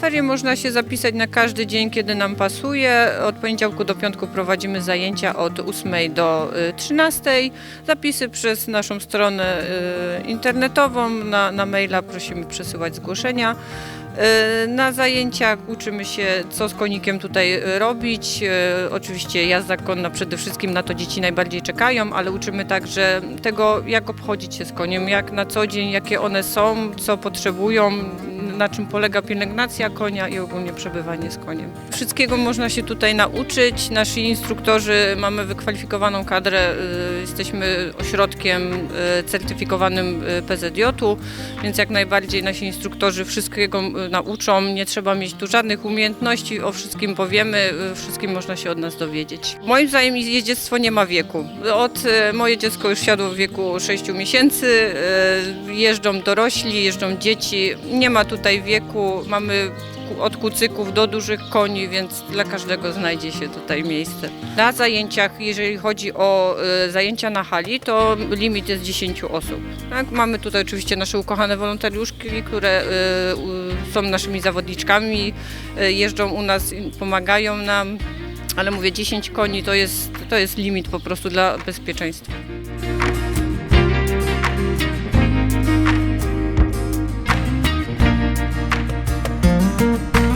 ferie można się zapisać na każdy dzień, kiedy nam pasuje. Od poniedziałku do piątku prowadzimy zajęcia od 8 do y, 13. Zapisy przez naszą stronę y, internetową, na, na maila prosimy przesyłać zgłoszenia. Y, Na zajęciach uczymy się, co z konikiem tutaj y, robić. Y, Oczywiście jazda konna przede wszystkim na to dzieci najbardziej czekają, ale uczymy także tego, jak obchodzić się z koniem, jak na co dzień, jakie one są, co potrzebują, na czym polega pielęgnacja konia i ogólnie przebywanie z koniem. Wszystkiego można się tutaj nauczyć. Nasi instruktorzy mamy wykwalifikowaną kadrę, y, jesteśmy ośrodkiem y, certyfikowanym y, PZJ-u, więc jak najbardziej nasi instruktorzy wszystkiego nauczą. Nie trzeba mieć tu żadnych umiejętności, o wszystkim powiemy, wszystkim można się od nas dowiedzieć. Moim zdaniem jeździectwo nie ma wieku. Od moje dziecko już siadło w wieku 6 miesięcy, jeżdżą dorośli, jeżdżą dzieci. Nie ma tutaj wieku, mamy od kucyków do dużych koni, więc dla każdego znajdzie się tutaj miejsce. Na zajęciach, jeżeli chodzi o y, zajęcia na hali, to limit jest 10 osób. Tak? Mamy tutaj oczywiście nasze ukochane wolontariuszki, które u- są naszymi zawodniczkami, y, jeżdżą u nas, pomagają nam, ale mówię 10 koni to jest, to jest limit po prostu dla bezpieczeństwa. Bye.